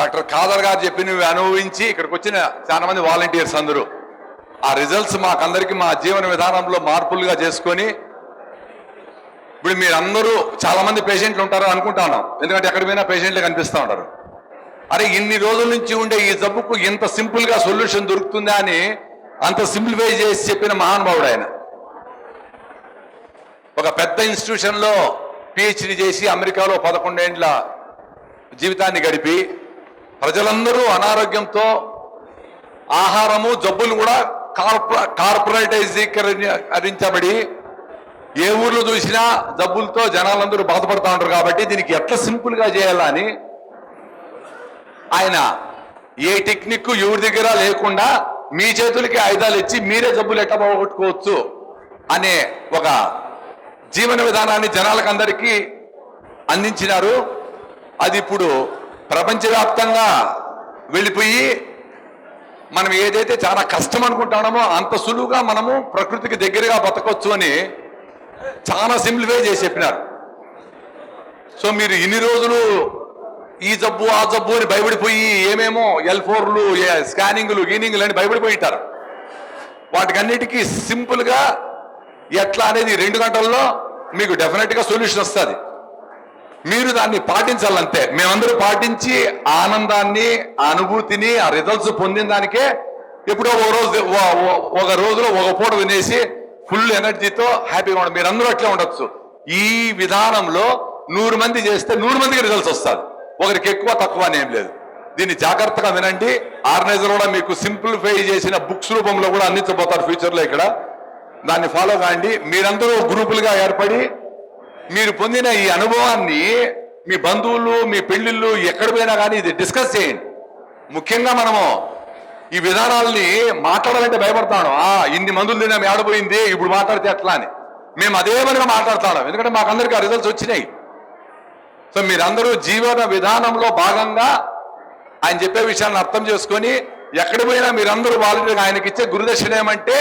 Doctor Khader గారు చెప్పినవి అనుభవించి ఇక్కడికి వచ్చిన చాలా మంది వాలంటీర్స్ అందరూ. ఆ రిజల్ట్స్ మాకందరికి మా జీవన విధానంలో మార్పులుగా చేసుకొని ఇప్పుడు మీరందరూ చాలా మంది పేషెంట్లు ఉంటారు అనుకుంటాను. ఎందుకంటే ఎక్కడ పోయినా పేషెంట్లు కనిపిస్తూ ఉంటారు. అరే ఇన్ని రోజుల నుంచి ఉండే ఈ జబ్బుకు ఇంత సింపుల్గా సొల్యూషన్ దొరుకుతుందా అని అంత సింప్లిఫై చేసి చెప్పిన మహానుభావుడు ఆయన. ఒక పెద్ద ఇన్స్టిట్యూషన్లో పిహెచ్డి చేసి అమెరికాలో పదకొండేండ్ల జీవితాన్ని గడిపి ప్రజలందరూ అనారోగ్యంతో ఆహారము జబ్బులు కూడా కార్పొ కార్పొరేటైజీకరించబడి ఏ ఊర్లో చూసినా జబ్బులతో జనాలందరూ బాధపడుతూ ఉంటారు కాబట్టి దీనికి ఎట్లా సింపుల్గా చేయాలని ఆయన ఏ టెక్నిక్ ఎవరి దగ్గర లేకుండా మీ చేతులకి ఆయుధాలు ఇచ్చి మీరే జబ్బులు ఎట్లా పోగొట్టుకోవచ్చు అనే ఒక జీవన విధానాన్ని జనాలకు అందరికీ అందించినారు. అది ఇప్పుడు ప్రపంచవ్యాప్తంగా వెళ్ళిపోయి మనం ఏదైతే చాలా కష్టం అనుకుంటున్నామో అంత సులువుగా మనము ప్రకృతికి దగ్గరగా బతకొచ్చు అని చాలా సింప్లిఫై చేసి చెప్పినారు. సో మీరు ఇన్ని రోజులు ఈ జబ్బు ఆ జబ్బు అని భయపడిపోయి ఏమేమో ఎల్ ఫోర్లు స్కానింగ్లు గీనింగ్లు అని భయపడిపోయి ఉంటారు. వాటికన్నిటికీ సింపుల్గా ఎట్లా అనేది రెండు గంటల్లో మీకు డెఫినెట్గా సొల్యూషన్ వస్తుంది. మీరు దాన్ని పాటించాలంతే మేమందరూ పాటించి ఆనందాన్ని ఆ అనుభూతిని ఆ రిజల్ట్స్ పొందిన దానికే ఎప్పుడో ఒక రోజు ఒక రోజులో ఒక పూట వినేసి ఫుల్ ఎనర్జీతో హ్యాపీగా ఉండదు మీరందరూ అట్లే ఉండొచ్చు. ఈ విధానంలో నూరు మంది చేస్తే నూరు మందికి రిజల్ట్స్ వస్తుంది. ఒకరికి ఎక్కువ తక్కువ అని ఏం లేదు. దీన్ని జాగ్రత్తగా వినండి. ఆర్గనైజర్ కూడా మీకు సింప్లిఫై చేసిన బుక్స్ రూపంలో కూడా అందించబోతారు ఫ్యూచర్లో ఇక్కడ. దాన్ని ఫాలో కాండి. మీరందరూ గ్రూపులుగా ఏర్పడి మీరు పొందిన ఈ అనుభవాన్ని మీ బంధువులు మీ పెళ్ళిళ్ళు ఎక్కడ పోయినా కానీ ఇది డిస్కస్ చేయండి. ముఖ్యంగా మనము ఈ విధానాల్ని మాట్లాడాలంటే భయపడతాను. ఆ ఇన్ని మందులు తిన్నాం ఏడపోయింది ఇప్పుడు మాట్లాడితే ఎట్లా అని. మేము అదే పనిగా మాట్లాడతాం ఎందుకంటే మాకు అందరికీ ఆ రిజల్ట్స్ వచ్చినాయి. సో మీరందరూ జీవన విధానంలో భాగంగా ఆయన చెప్పే విషయాన్ని అర్థం చేసుకొని ఎక్కడ పోయినా మీరందరూ వాలంటీర్గా ఆయనకి ఇచ్చే గురుదక్షిణ ఏమంటే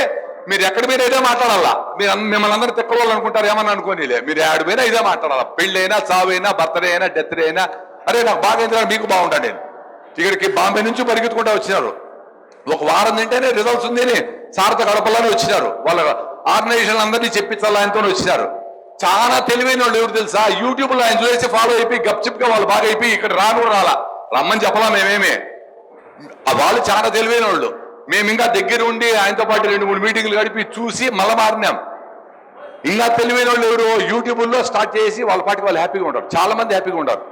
మీరు ఎక్కడ మీద ఇదే మాట్లాడాలా? మీరు మిమ్మల్ని అందరూ తిక్కవాళ్ళు అనుకుంటారు ఏమని అనుకోనిలే. మీరు ఆడ మీద ఇదే మాట్లాడాలా? పెళ్ళైనా చావైనా బర్త్డే అయినా డెత్ అయినా అరే నాకు బాగా అయింది మీకు బాగుంటాను నేను. ఇక్కడికి బాంబే నుంచి పరిగెత్తుకుంటా వచ్చినారు. ఒక వారం తింటేనే రిజల్ట్స్ ఉంది అని సారథ గడపలని వచ్చినారు. వాళ్ళ ఆర్గనైజేషన్ అందరినీ చెప్పించాలి ఆయనతో వచ్చినారు. చాలా తెలివైన వాళ్ళు ఎవరు తెలుసా? యూట్యూబ్లో ఆయన చూసి ఫాలో అయిపోయి గప్చిప్గా వాళ్ళు బాగా అయిపోయి ఇక్కడ రాను రాలా. రమ్మని చెప్పలా మేమేమే? ఆ వాళ్ళు చాలా తెలివైన వాళ్ళు. మేము ఇంకా దగ్గర ఉండి ఆయనతో పాటు రెండు మూడు మీటింగ్లు గడిపి చూసి మళ్ళా మారినాం. ఇంకా తెలివైన వాళ్ళు ఎవరు యూట్యూబ్లో స్టార్ట్ చేసి వాళ్ళ పాటికి వాళ్ళు హ్యాపీగా ఉంటారు చాలా మంది హ్యాపీగా ఉంటారు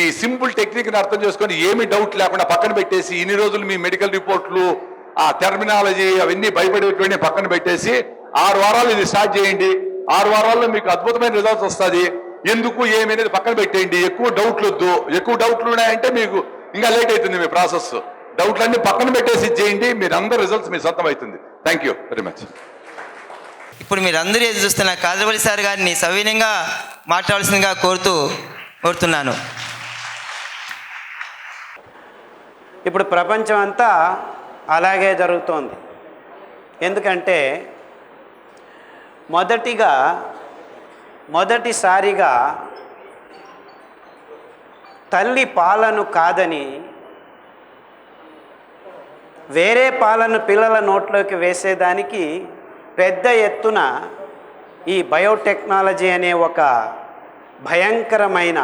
ఈ సింపుల్ టెక్నిక్ని అర్థం చేసుకొని ఏమి డౌట్ లేకుండా పక్కన పెట్టేసి ఇన్ని రోజులు మీ మెడికల్ రిపోర్ట్లు ఆ టెర్మినాలజీ అవన్నీ భయపడేటువంటి పక్కన పెట్టేసి ఆరు వారాలు ఇది స్టార్ట్ చేయండి. ఆరు వారాల్లో మీకు అద్భుతమైన రిజల్ట్స్ వస్తుంది. ఎందుకు ఏమి అనేది పక్కన పెట్టేయండి. ఎక్కువ డౌట్లు వద్దు ఎక్కువ డౌట్లు ఉన్నాయంటే మీకు ఇంకా లేట్ అవుతుంది మీ ప్రాసెస్. డౌట్లన్నీ పక్కన పెట్టేసి చేయండి మీరు అందరు రిజల్ట్స్ మీ సొంతం అవుతుంది థ్యాంక్ యూ వెరీ మచ్ ఇప్పుడు మీరు అందరూ ఎదురు చూస్తున్న కాజబలి సార్ గారిని సవినయంగా మాట్లాడాల్సిందిగా కోరుతూ కోరుతున్నాను. ఇప్పుడు ప్రపంచం అంతా అలాగే జరుగుతోంది. ఎందుకంటే మొదటిగా మొదటిసారిగా తల్లి పాలను కాదని వేరే పాలను పిల్లల నోట్లోకి వేసేదానికి పెద్ద ఎత్తున ఈ బయోటెక్నాలజీ అనే ఒక భయంకరమైన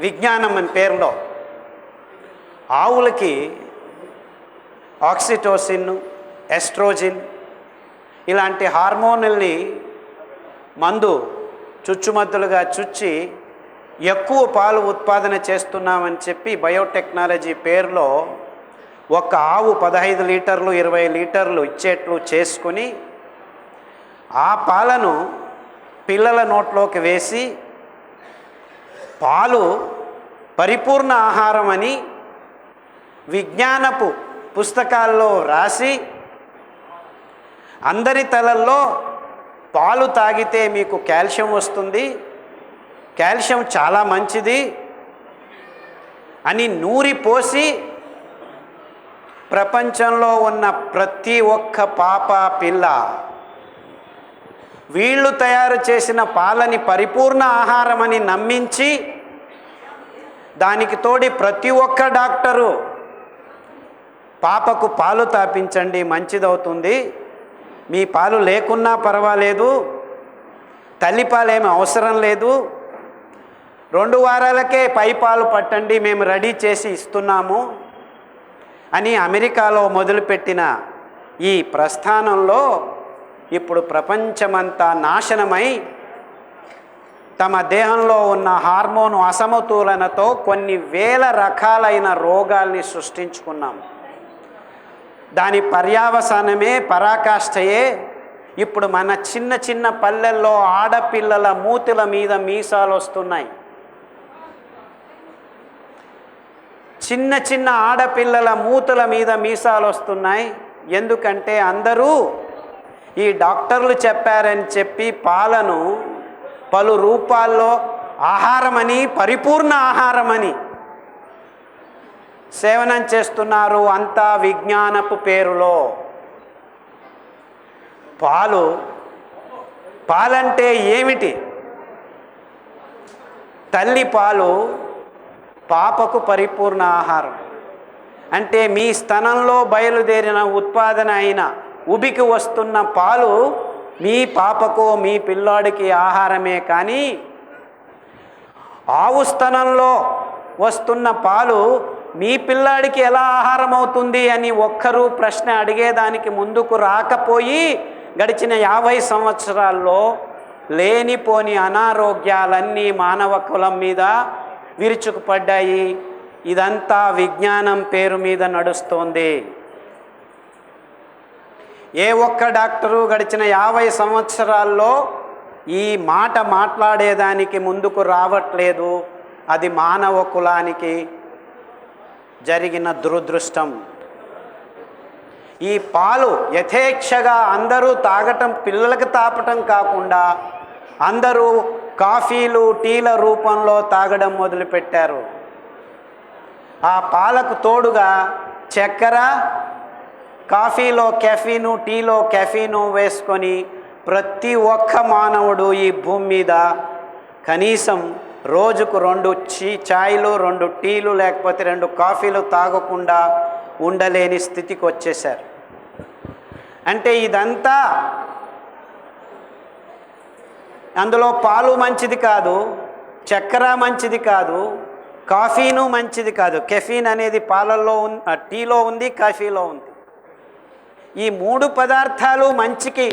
విజ్ఞానం అని పేరులో ఆవులకి ఆక్సిటోసిన్ ఎస్ట్రోజిన్ ఇలాంటి హార్మోనుల్ని మందు చుచ్చుమద్దులుగా చుచ్చి ఎక్కువ పాలు ఉత్పాదన చేస్తున్నామని చెప్పి బయోటెక్నాలజీ పేరులో ఒక ఆవు పదహైదు లీటర్లు ఇరవై లీటర్లు ఇచ్చేట్లు చేసుకొని ఆ పాలను పిల్లల నోట్లోకి వేసి పాలు పరిపూర్ణ ఆహారం అని విజ్ఞానపు పుస్తకాల్లో రాసి అందరి తలల్లో పాలు తాగితే మీకు కాల్షియం వస్తుంది. కాల్షియం చాలా మంచిది అని నూరి పోసి ప్రపంచంలో ఉన్న ప్రతి ఒక్క పాప పిల్ల వీళ్ళు తయారు చేసిన పాలని పరిపూర్ణ ఆహారమని నమ్మించి దానికి తోడి ప్రతి ఒక్క డాక్టరు పాపకు పాలు తాపించండి మంచిదవుతుంది. మీ పాలు లేకున్నా పర్వాలేదు. తల్లిపాలేమి అవసరం లేదు. రెండు వారాలకే పై పాలు పట్టండి మేము రెడీ చేసి ఇస్తున్నాము. అని అమెరికాలో మొదలుపెట్టిన ఈ ప్రస్థానంలో ఇప్పుడు ప్రపంచమంతా నాశనమై తమ దేహంలో ఉన్న హార్మోన్ అసమతులనతో కొన్ని వేల రకాలైన రోగాల్ని సృష్టించుకున్నాం. దాని పర్యావసానమే పరాకాష్ఠయే. ఇప్పుడు మన చిన్న చిన్న పల్లెల్లో ఆడపిల్లల మూతుల మీద మీసాలు వస్తున్నాయి చిన్న చిన్న ఆడపిల్లల మూతుల మీద మీసాలు వస్తున్నాయి. ఎందుకంటే అందరూ ఈ డాక్టర్లు చెప్పారని చెప్పి పాలను పలు రూపాల్లో ఆహారమని పరిపూర్ణ ఆహారమని సేవనం చేస్తున్నారు అంతా విజ్ఞానపు పేరులో. పాలు పాలంటే ఏమిటి? తల్లి పాలు పాపకు పరిపూర్ణ ఆహారం. అంటే మీ స్తనంలో బయలుదేరిన ఉత్పాదన అయిన ఉబికి వస్తున్న పాలు మీ పాపకు మీ పిల్లాడికి ఆహారమే కానీ ఆవు స్తనంలో వస్తున్న పాలు మీ పిల్లాడికి ఎలా ఆహారం అవుతుంది అని ఒక్కరూ ప్రశ్న అడిగేదానికి ముందుకు రాకపోయి గడిచిన యాభై సంవత్సరాల్లో లేనిపోని అనారోగ్యాలన్నీ మానవ కులం మీద విరుచుకుపడ్డాయి. ఇదంతా విజ్ఞానం పేరు మీద నడుస్తోంది. ఏ ఒక్క డాక్టరు గడిచిన యాభై సంవత్సరాల్లో ఈ మాట మాట్లాడేదానికి ముందుకు రావట్లేదు. అది మానవ కులానికి జరిగిన దురదృష్టం. ఈ పాలు యథేచ్ఛగా అందరూ తాగటం పిల్లలకు తాపటం కాకుండా అందరూ కాఫీలు టీల రూపంలో తాగడం మొదలుపెట్టారు. ఆ పాలకు తోడుగా చక్కెర కాఫీలో కెఫీను టీలో కెఫీను వేసుకొని ప్రతి ఒక్క మానవుడు ఈ భూమి మీద కనీసం రోజుకు రెండు చీ ఛాయ్లు రెండు టీలు లేకపోతే రెండు కాఫీలు తాగకుండా ఉండలేని స్థితికి వచ్చేశారు. అంటే ఇదంతా అందులో పాలు మంచిది కాదు చక్కెర మంచిది కాదు కాఫీను మంచిది కాదు. కెఫీన్ అనేది పాలల్లో ఉన్ టీలో ఉంది కాఫీలో ఉంది. ఈ మూడు పదార్థాలు మంచికి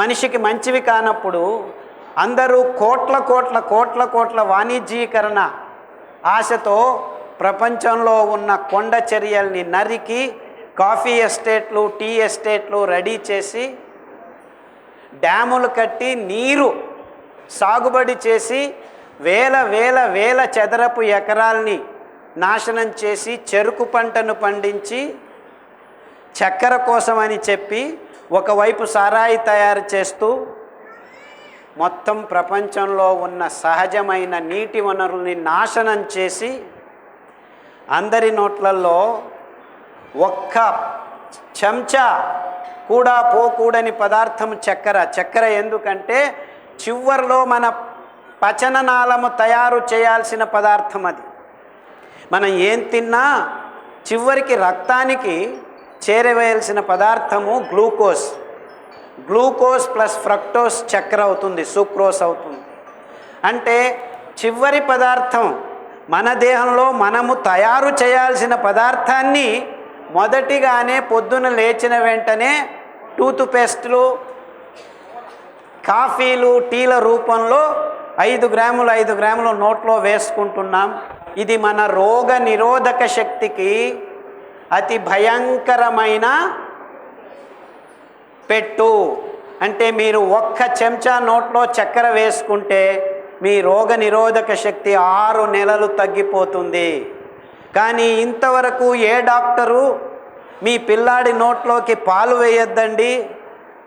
మనిషికి మంచివి కానప్పుడు అందరూ కోట్ల కోట్ల కోట్ల కోట్ల వాణిజ్యీకరణ ఆశతో ప్రపంచంలో ఉన్న కొండ చర్యల్ని నరికి కాఫీ ఎస్టేట్లు టీ ఎస్టేట్లు రెడీ చేసి డ్యాములు కట్టి నీరు సాగుబడి చేసి వేల వేల వేల చదరపు ఎకరాల్ని నాశనం చేసి చెరుకు పంటను పండించి చక్కెర కోసమని చెప్పి ఒకవైపు సారాయి తయారు చేస్తూ మొత్తం ప్రపంచంలో ఉన్న సహజమైన నీటి వనరుల్ని నాశనం చేసి అందరి నోట్లలో ఒక్క చెంచా కూడా పోకూడని పదార్థం చక్కెర. చక్కెర ఎందుకంటే చివరిలో మన పచననాళము తయారు చేయాల్సిన పదార్థం అది. మనం ఏం తిన్నా చివరికి రక్తానికి చేరవేయాల్సిన పదార్థము గ్లూకోజ్. గ్లూకోజ్ ప్లస్ ఫ్రక్టోస్ చక్కెర అవుతుంది సూక్రోస్ అవుతుంది. అంటే చివరి పదార్థం మన దేహంలో మనము తయారు చేయాల్సిన పదార్థాన్ని మొదటిగానే పొద్దున లేచిన వెంటనే టూత్ పేస్ట్లు కాఫీలు టీల రూపంలో ఐదు గ్రాములు ఐదు గ్రాములు నోట్లో వేసుకుంటున్నాం. ఇది మన రోగ నిరోధక శక్తికి అతి భయంకరమైన పెట్టు. అంటే మీరు ఒక్క చెంచా నోట్లో చక్కెర వేసుకుంటే మీ రోగ నిరోధక శక్తి ఆరు నెలలు తగ్గిపోతుంది. కానీ ఇంతవరకు ఏ డాక్టరు మీ పిల్లాడి నోట్లోకి పాలు వేయొద్దండి.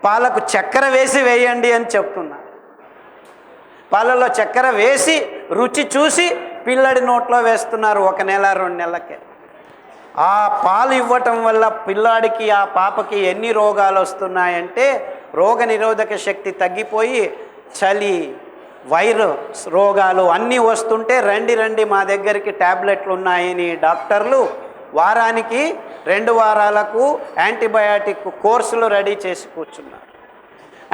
పాలకు చక్కెర వేసి వేయండి అని చెప్తున్నా. పాలలో చక్కెర వేసి రుచి చూసి పిల్లడి నోట్లో వేస్తున్నారు ఒక నెల రెండు నెలలకే. ఆ పాలు ఇవ్వటం వల్ల పిల్లాడికి ఆ పాపకి ఎన్ని రోగాలు వస్తున్నాయంటే రోగ నిరోధక శక్తి తగ్గిపోయి చలి వైరస్ రోగాలు అన్నీ వస్తుంటే రండి రండి మా దగ్గరికి ట్యాబ్లెట్లు ఉన్నాయని డాక్టర్లు వారానికి రెండు వారాలకు యాంటీబయాటిక్ కోర్సులు రెడీ చేసి కూర్చున్నారు.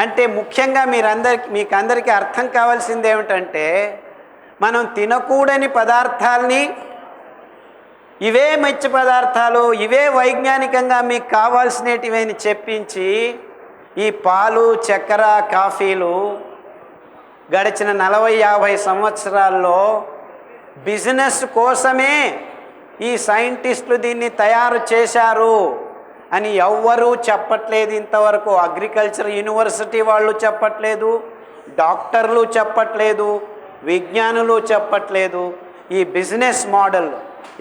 అంటే ముఖ్యంగా మీరందరికి మీకు అందరికీ అర్థం కావాల్సింది ఏమిటంటే మనం తినకూడని పదార్థాల్ని ఇవే మంచి పదార్థాలు ఇవే వైజ్ఞానికంగా మీకు కావాల్సినటివి అని చెప్పించి ఈ పాలు చక్కెర కాఫీలు గడిచిన నలభై యాభై సంవత్సరాల్లో బిజినెస్ కోసమే ఈ సైంటిస్టులు దీన్ని తయారు చేశారు అని ఎవ్వరూ చెప్పట్లేదు ఇంతవరకు. అగ్రికల్చర్ యూనివర్సిటీ వాళ్ళు చెప్పట్లేదు డాక్టర్లు చెప్పట్లేదు విజ్ఞానులు చెప్పట్లేదు. ఈ బిజినెస్ మోడల్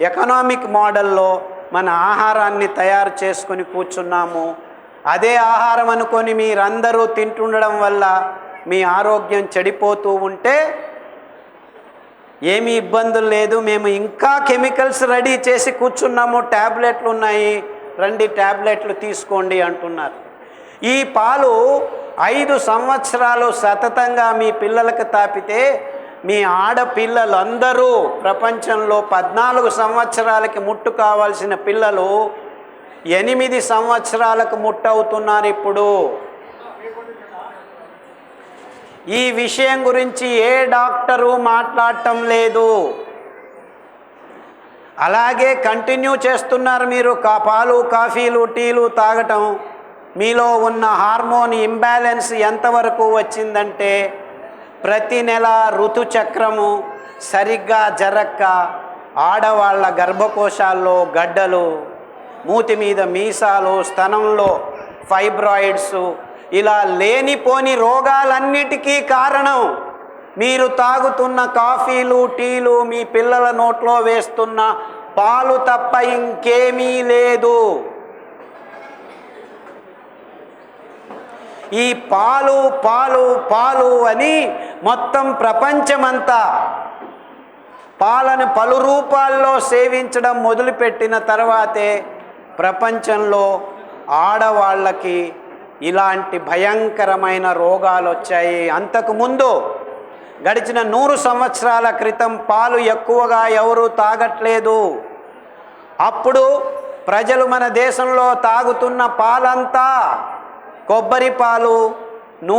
ఎకనామిక్ మోడల్లో మన ఆహారాన్ని తయారు చేసుకొని కూర్చున్నాము. అదే ఆహారం అనుకొని మీరందరూ తింటుండడం వల్ల మీ ఆరోగ్యం చెడిపోతూ ఉంటే ఏమి ఇబ్బందులు లేదు. మేము ఇంకా కెమికల్స్ రెడీ చేసి కూర్చున్నాము. ట్యాబ్లెట్లు ఉన్నాయి. రండి ట్యాబ్లెట్లు తీసుకోండి అంటున్నారు. ఈ పాలు ఐదు సంవత్సరాలు సతతంగా మీ పిల్లలకు తాపితే మీ ఆడపిల్లలందరూ ప్రపంచంలో పద్నాలుగు సంవత్సరాలకి ముట్టు కావాల్సిన పిల్లలు ఎనిమిది సంవత్సరాలకు ముట్టవుతున్నారు ఇప్పుడు. ఈ విషయం గురించి ఏ డాక్టరు మాట్లాడటం లేదు. అలాగే కంటిన్యూ చేస్తున్నారు మీరు కా పాలు కాఫీలు టీలు తాగటం. మీలో ఉన్న హార్మోన్ ఇంబ్యాలెన్స్ ఎంతవరకు వచ్చిందంటే ప్రతి నెల ఋతుచక్రము సరిగ్గా జరక్క ఆడవాళ్ళ గర్భకోశాల్లో గడ్డలు మూతి మీద మీసాలు స్తనంలో ఫైబ్రాయిడ్స్ ఇలా లేనిపోని రోగాలన్నిటికీ కారణం మీరు తాగుతున్న కాఫీలు టీలు మీ పిల్లల నోట్లో వేస్తున్న పాలు తప్ప ఇంకేమీ లేదు. ఈ పాలు పాలు పాలు అని మొత్తం ప్రపంచమంతా పాలను పలు రూపాల్లో సేవించడం మొదలుపెట్టిన తర్వాతే ప్రపంచంలో ఆడవాళ్ళకి ఇలాంటి భయంకరమైన రోగాలు వచ్చాయి. అంతకుముందు గడిచిన నూరు సంవత్సరాల క్రితం పాలు ఎక్కువగా ఎవరు తాగట్లేదు. అప్పుడు ప్రజలు మన దేశంలో తాగుతున్న పాలంతా కొబ్బరి పాలు